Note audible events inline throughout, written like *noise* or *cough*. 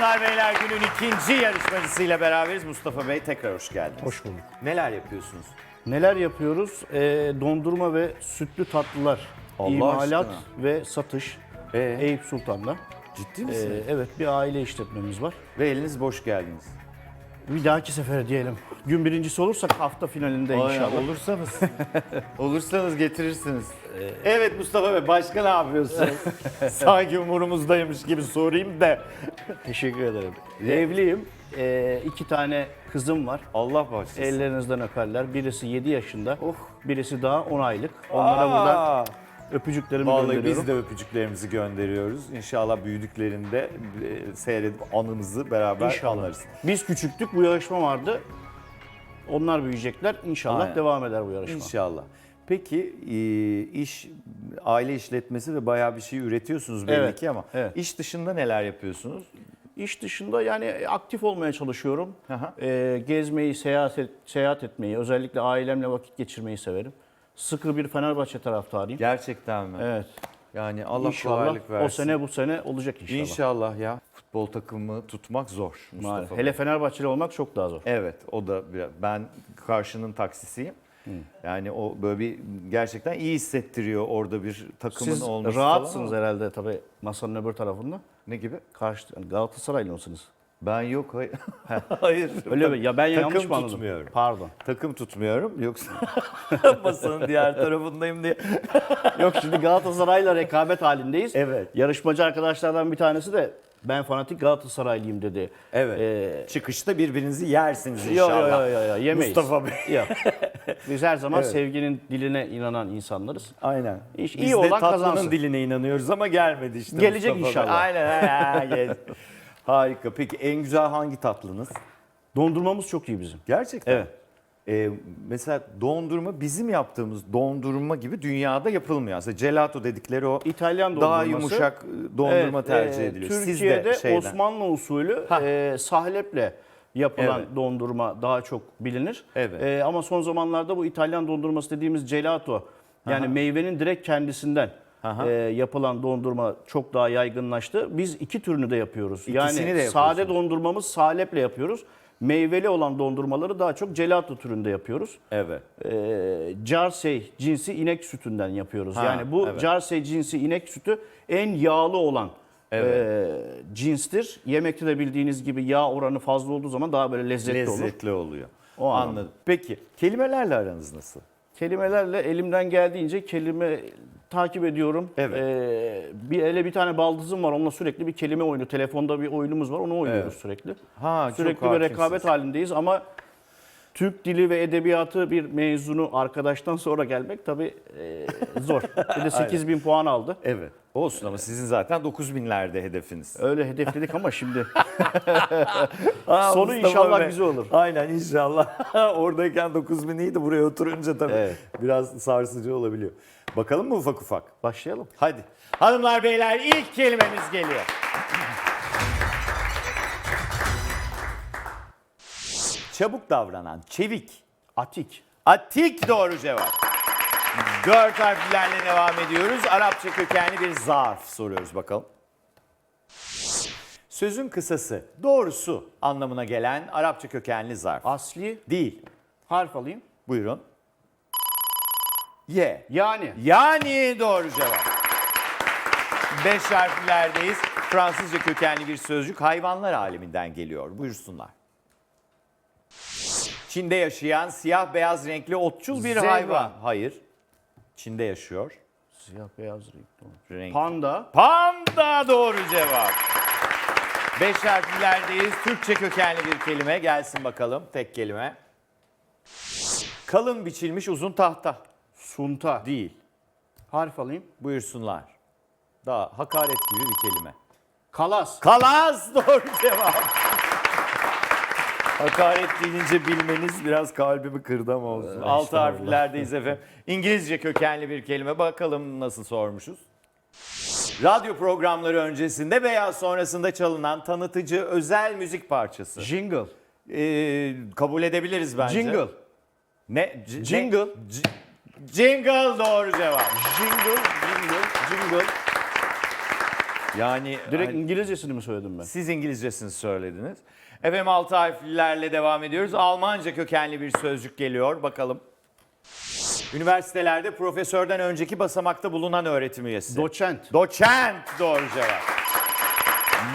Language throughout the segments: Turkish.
Hanımlar beyler günün ikinci yarışmacısıyla beraberiz. Mustafa Bey tekrar hoş geldiniz. Hoş bulduk. Neler yapıyorsunuz? Neler yapıyoruz? Ee, dondurma ve sütlü tatlılar. Allah imalat aşkına. ve satış. Ee? Eyüp Sultan'da. Ciddi Ee, misiniz? evet bir aile işletmemiz var. Ve eliniz boş geldiniz. Bir dahaki sefere diyelim. Gün birincisi olursak hafta finalinde inşallah. Olursanız. *laughs* olursanız getirirsiniz. evet Mustafa Bey başka ne yapıyorsunuz? *laughs* Sanki umurumuzdaymış gibi sorayım da. Teşekkür ederim. Evliyim. Ee, iki tane kızım var. Allah bağışlasın. Ellerinizden öperler. Birisi 7 yaşında. Birisi daha 10 aylık. Onlara buradan Aa, öpücüklerimi Vallahi gönderiyorum. biz de öpücüklerimizi gönderiyoruz. İnşallah büyüdüklerinde e, seyredip anımızı beraber İnşallah. anlarız. Biz küçüktük bu yarışma vardı. Onlar büyüyecekler. İnşallah Aynen. devam eder bu yarışma. İnşallah. Peki e, iş aile işletmesi ve bayağı bir şey üretiyorsunuz belli Evet, ki ama evet. iş dışında neler yapıyorsunuz? İş dışında yani aktif olmaya çalışıyorum. Aha. Ee, gezmeyi, seyahat, et- seyahat etmeyi, özellikle ailemle vakit geçirmeyi severim. Sıkı bir Fenerbahçe taraftarıyım. Gerçekten mi? Evet. Yani Allah inşallah kolaylık versin. o sene bu sene olacak inşallah. İnşallah ya. Futbol takımı tutmak zor Mustafa. Maalesef. Hele Fenerbahçeli olmak çok daha zor. Evet o da biraz, ben karşının taksisiyim. Yani o böyle bir gerçekten iyi hissettiriyor orada bir takımın Siz olması rahatsınız falan. herhalde tabii masanın öbür tarafında. Ne gibi? Karşı Galatasaraylı mısınız? Ben yok hayır. *laughs* hayır. Öyle mi? Ya ben yanlış mı anladım? tutmuyorum. Pardon. Takım tutmuyorum yoksa *laughs* masanın diğer tarafındayım diye. *laughs* Yok şimdi Galatasaray'la rekabet halindeyiz. Evet. Yarışmacı arkadaşlardan bir tanesi de ben fanatik Galatasaraylıyım dedi. Evet. Ee, Çıkışta birbirinizi yersiniz Yok inşallah. yok yok yo, yemeyiz. Mustafa Bey. Yok. Biz her zaman Evet. sevginin diline inanan insanlarız. Aynen. İş- Biz iyi de olan tatlının kazansın. diline inanıyoruz ama gelmedi işte. Gelecek Mustafa Bey. inşallah. Aynen. gel. Harika. Peki en güzel hangi tatlınız? Dondurmamız çok iyi bizim. Gerçekten. Evet. Ee, mesela dondurma bizim yaptığımız dondurma gibi dünyada yapılmıyor. Aslında gelato dedikleri o İtalyan dondurması. daha yumuşak e, dondurma Evet, tercih e, ediliyor. Siz Türkiye'de de şeyden. Osmanlı usulü Ha. e, sahleple yapılan Evet. dondurma daha çok bilinir. Evet. E, ama son zamanlarda bu İtalyan dondurması dediğimiz gelato yani meyvenin direkt kendisinden Aha. e, yapılan dondurma çok daha yaygınlaştı. Biz iki türünü de yapıyoruz. İkisini yani de sade dondurmamız sahleple yapıyoruz. Meyveli olan dondurmaları daha çok gelato türünde yapıyoruz. Evet. e, Jersey cinsi inek sütünden yapıyoruz. Ha, yani bu evet. Jersey cinsi inek sütü en yağlı olan Evet. e, cinstir. Yemekte de bildiğiniz gibi yağ oranı fazla olduğu zaman daha böyle lezzetli, olur. Lezzetli oluyor. O anlamda. Anladım. Peki kelimelerle aranız nasıl? Kelimelerle elimden geldiğince kelime takip ediyorum. Evet. E, bir ele bir tane baldızım var. Onunla sürekli bir kelime oyunu. Telefonda bir oyunumuz var. Onu oynuyoruz Evet. sürekli. Ha, sürekli bir rekabet halindeyiz ama Türk dili ve edebiyatı bir mezunu arkadaştan sonra gelmek tabii e, zor. *laughs* Bir de 8 bin puan aldı. Evet. Olsun ama sizin zaten 9000'lerde hedefiniz. Öyle hedefledik ama şimdi Aa, *laughs* Sonu Mustafa inşallah Bey. güzel olur. Aynen inşallah. *laughs* Oradayken 9000 iyiydi buraya oturunca tabii Evet. biraz sarsıcı olabiliyor. Bakalım mı ufak ufak? başlayalım. Hadi. Hanımlar beyler ilk kelimemiz geliyor. Çabuk davranan, çevik. Atik. Atik doğru cevap. Dört harflerle devam ediyoruz. Arapça kökenli bir zarf soruyoruz bakalım. Sözün kısası, doğrusu anlamına gelen Arapça kökenli zarf. Asli Değil. harf alayım. Buyurun. Y. Yani. Yani doğru cevap. Beş harflerdeyiz. Fransızca kökenli bir sözcük hayvanlar aleminden geliyor. Buyursunlar. Çin'de yaşayan siyah beyaz renkli otçul bir Zebra. hayvan. Hayır. Çin'de yaşıyor. Siyah beyaz renk. Renk. Panda. Panda doğru cevap. Beş harflerdeyiz. Türkçe kökenli bir kelime. Gelsin bakalım. Tek kelime. Kalın biçilmiş uzun tahta. Sunta. Değil. Harf alayım. Buyursunlar. Daha hakaret gibi bir kelime. Kalas. Kalas *laughs* doğru cevap. Hakaret deyince bilmeniz biraz kalbimi kırdı ama olsun. Altı estağfurullah. harflerdeyiz efendim. İngilizce kökenli bir kelime. Bakalım nasıl sormuşuz. Radyo programları öncesinde veya sonrasında çalınan tanıtıcı özel müzik parçası. Jingle. Ee, kabul edebiliriz bence. Jingle. Ne? C- Jingle. ne? C- jingle doğru cevap. Jingle. Jingle. Jingle. Yani Direkt hani İngilizcesini mi söyledim ben? siz İngilizcesini söylediniz. Efendim altı harflerle devam ediyoruz. Almanca kökenli bir sözcük geliyor. Bakalım. Üniversitelerde profesörden önceki basamakta bulunan öğretim üyesi. Doçent. Doçent doğru cevap.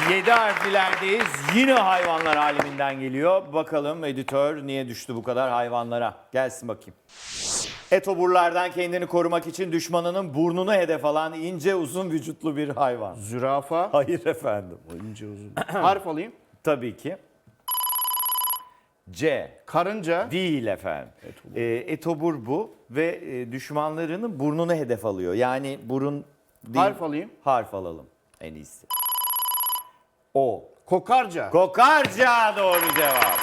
7 harflerdeyiz. Yine hayvanlar aleminden geliyor. Bakalım editör niye düştü bu kadar hayvanlara? Gelsin bakayım. Etoburlardan kendini korumak için düşmanının burnunu hedef alan ince uzun vücutlu bir hayvan. Zürafa. Hayır efendim. İnce uzun. *clears throat* Harf alayım. Tabii ki. C. Karınca. Değil efendim. Etobur, etobur bu ve e, düşmanlarının burnunu hedef alıyor. Yani burun değil. Harf alayım. Harf alalım en iyisi. O. Kokarca. Kokarca doğru cevap.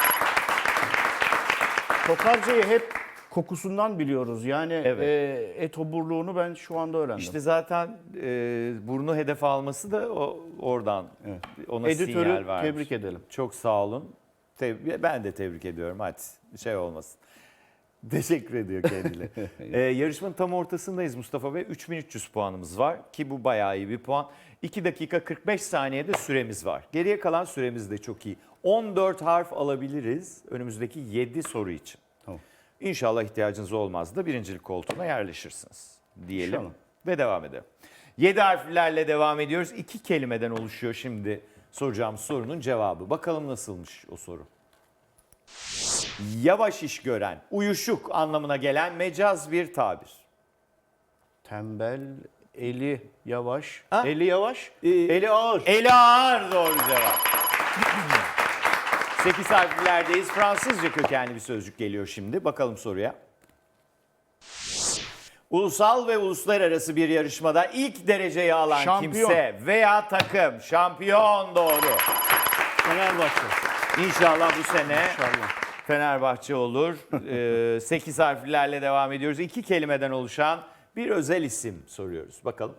Kokarcayı hep kokusundan biliyoruz. Yani Evet. e, et oburluğunu ben şu anda öğrendim. İşte zaten e, burnu hedef alması da o, oradan ona sinyal Editörü vermiş. tebrik edelim. Çok sağ olun. Teb- ben de tebrik ediyorum. Hadi şey olmasın. *laughs* Teşekkür ediyor kendileri. *laughs* ee, yarışmanın tam ortasındayız Mustafa Bey. 3300 puanımız var ki bu bayağı iyi bir puan. 2 dakika 45 saniyede süremiz var. Geriye kalan süremiz de çok iyi. 14 harf alabiliriz önümüzdeki 7 soru için. İnşallah ihtiyacınız olmaz da birincilik koltuğuna yerleşirsiniz diyelim İnşallah. ve devam edelim. 7 harflerle devam ediyoruz. İki kelimeden oluşuyor şimdi soracağım sorunun cevabı. Bakalım nasılmış o soru. Yavaş iş gören, uyuşuk anlamına gelen mecaz bir tabir. Tembel, eli yavaş. Ha? Eli yavaş, Ee, eli ağır. Eli ağır doğru cevap. 8 harflerdeyiz. Fransızca kökenli bir sözcük geliyor şimdi. Bakalım soruya. Ulusal ve uluslararası bir yarışmada ilk dereceyi alan Şampiyon. kimse veya takım şampiyon doğru. Fenerbahçe. İnşallah bu sene İnşallah. Fenerbahçe olur. 8 harflerle devam ediyoruz. İki kelimeden oluşan bir özel isim soruyoruz. Bakalım.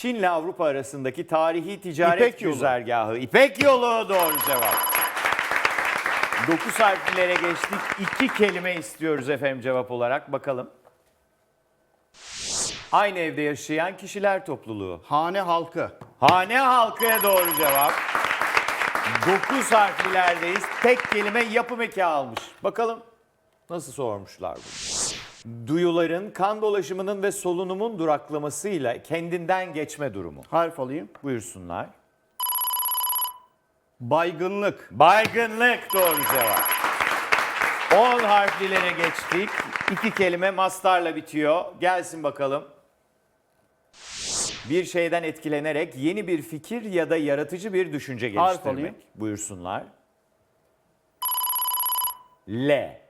Çin ile Avrupa arasındaki tarihi ticaret İpek yolu. güzergahı. İpek yolu doğru cevap. 9 harflere geçtik. İki kelime istiyoruz efendim cevap olarak. Bakalım. Aynı evde yaşayan kişiler topluluğu. Hane halkı. Hane halkı doğru cevap. 9 harflerdeyiz. Tek kelime yapım eki almış. Bakalım nasıl sormuşlar bunu. Duyuların kan dolaşımının ve solunumun duraklamasıyla kendinden geçme durumu. Harf alayım. Buyursunlar. Baygınlık. Baygınlık doğru cevap. 10 harflilere geçtik. İki kelime mastarla bitiyor. Gelsin bakalım. Bir şeyden etkilenerek yeni bir fikir ya da yaratıcı bir düşünce Harf geliştirmek. alayım. Buyursunlar. L.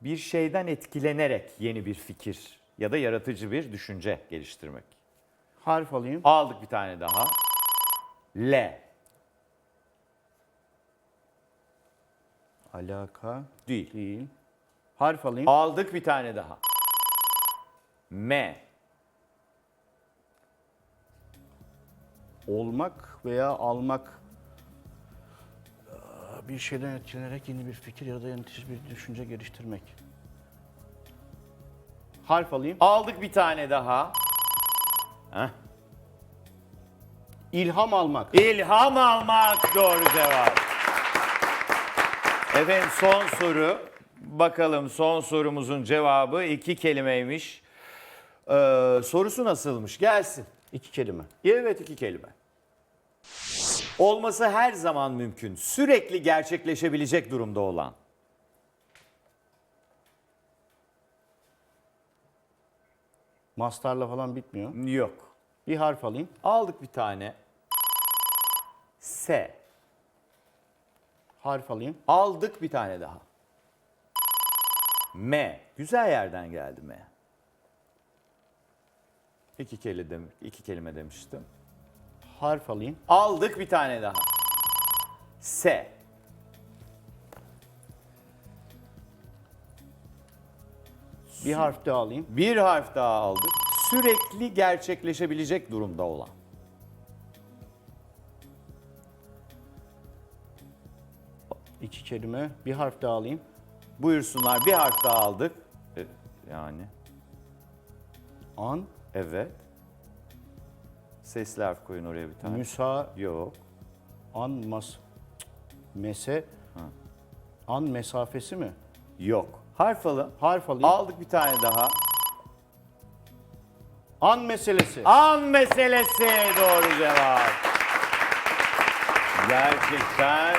Bir şeyden etkilenerek yeni bir fikir ya da yaratıcı bir düşünce geliştirmek. Harf alayım. Aldık bir tane daha. L. Alaka Değil. değil. Harf alayım. Aldık bir tane daha. M. Olmak veya almak. Bir şeyden etkilenerek yeni bir fikir ya da yaratıcı bir düşünce geliştirmek. Harf alayım. Aldık bir tane daha. Heh. İlham almak. İlham almak doğru cevap. Efendim son soru. Bakalım son sorumuzun cevabı iki kelimeymiş. Ee, sorusu nasılmış? Gelsin. İki kelime. Evet iki kelime. Olması her zaman mümkün. Sürekli gerçekleşebilecek durumda olan. Mastarla falan bitmiyor. Yok. Bir harf alayım. Aldık bir tane. S. Harf alayım. Aldık bir tane daha. M. Güzel yerden geldi M. İki kelime, iki kelime demiştim. Harf alayım. Aldık bir tane daha. S. Bir harf daha alayım. Bir harf daha aldık. Sürekli gerçekleşebilecek durumda olan. İki kelime. Bir harf daha alayım. Buyursunlar bir harf daha aldık. E, Yani An. evet. Sesli harf koyun oraya bir tane. Müsa, Yok. an, mas, mese, an mesafesi mi? Yok. Harf alın. Harf alayım. Aldık bir tane daha. An meselesi. An meselesi doğru cevap. Gerçekten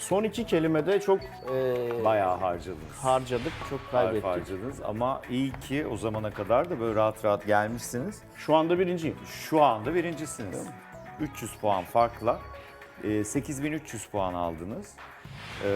Son iki kelimede çok e, bayağı harcadınız. harcadık, çok Harf kaybettik. harcadınız ama iyi ki o zamana kadar da böyle rahat rahat gelmişsiniz. Şu anda birinciyim. Şu anda birincisiniz. 300 puan farkla e, 8300 puan aldınız. E,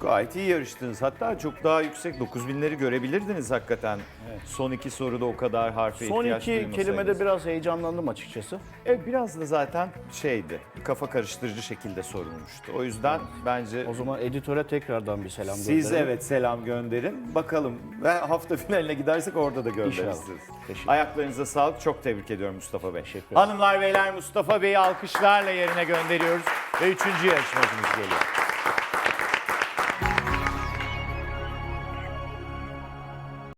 Gayet iyi yarıştınız. Hatta çok daha yüksek 9000'leri görebilirdiniz hakikaten. Son iki soruda o kadar harfe Son ihtiyaç iki duymasaydınız. kelimede biraz heyecanlandım açıkçası. E, biraz da zaten şeydi, kafa karıştırıcı şekilde sorulmuştu. O yüzden bence O zaman editöre tekrardan bir selam siz gönderelim. evet selam gönderin. Bakalım ve hafta *laughs* finaline gidersek orada da gönderirsiniz. İnşallah. Teşekkür Ayaklarınıza sağlık. Çok tebrik ediyorum Mustafa Bey. Teşekkür ederim. Hanımlar beyler Mustafa Bey'i alkışlarla yerine gönderiyoruz ve üçüncü yarışmacımız geliyor.